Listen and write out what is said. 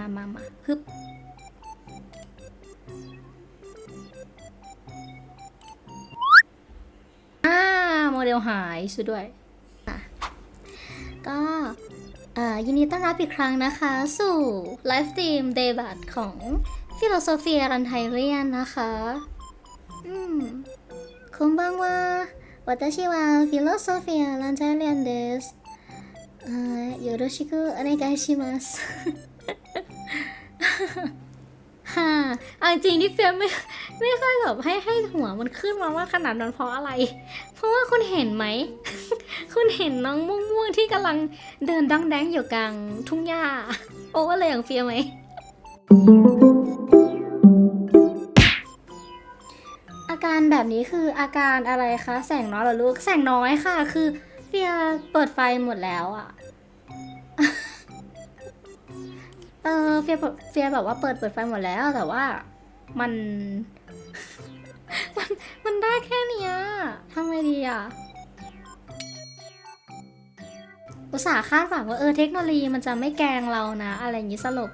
มามาฮึบอ่าโมเดลหายช่วยด้วยอ่ะก็เอ่อยินดีต้อนรับอีกครั้งนะคะ สู่ไลฟ์สตรีมเดบัตของฟิโลโซเฟียรันไทเรียนนะคะ อืมこんばんは私はフィロソフィアランタリアンですあーよろしくお願いします เอาจริงที่เฟียไม่ไม่ค่อยแบบให้ให้หัวมันขึ้นมาว่าขนาดนั้นเพราะอะไร เพราะว่าคุณเห็นไหม คุณเห็นน้องม่วงๆที่กำลังเดินดังแดงอยู่กลางทุ่งหญ้า โอเวอร์เลยอย่างเฟียไหมอาการแบบนี้คืออาการอะไรคะ แสงน้อยหรอลูก แสงน้อยค่ะ คือเฟียเปิดไฟหมดแล้วอะเออเฟียเฟียแบบว่าเปิดเปิดไฟหมดแล้วแต่ว่า มัน มัน มันได้แค่เนี้ยทำไงดีอะ อุตส่าห์คาดหวังว่าเออเทคโนโลยีมันจะไม่แกงเรานะ อะไรอย่างนี้สรุป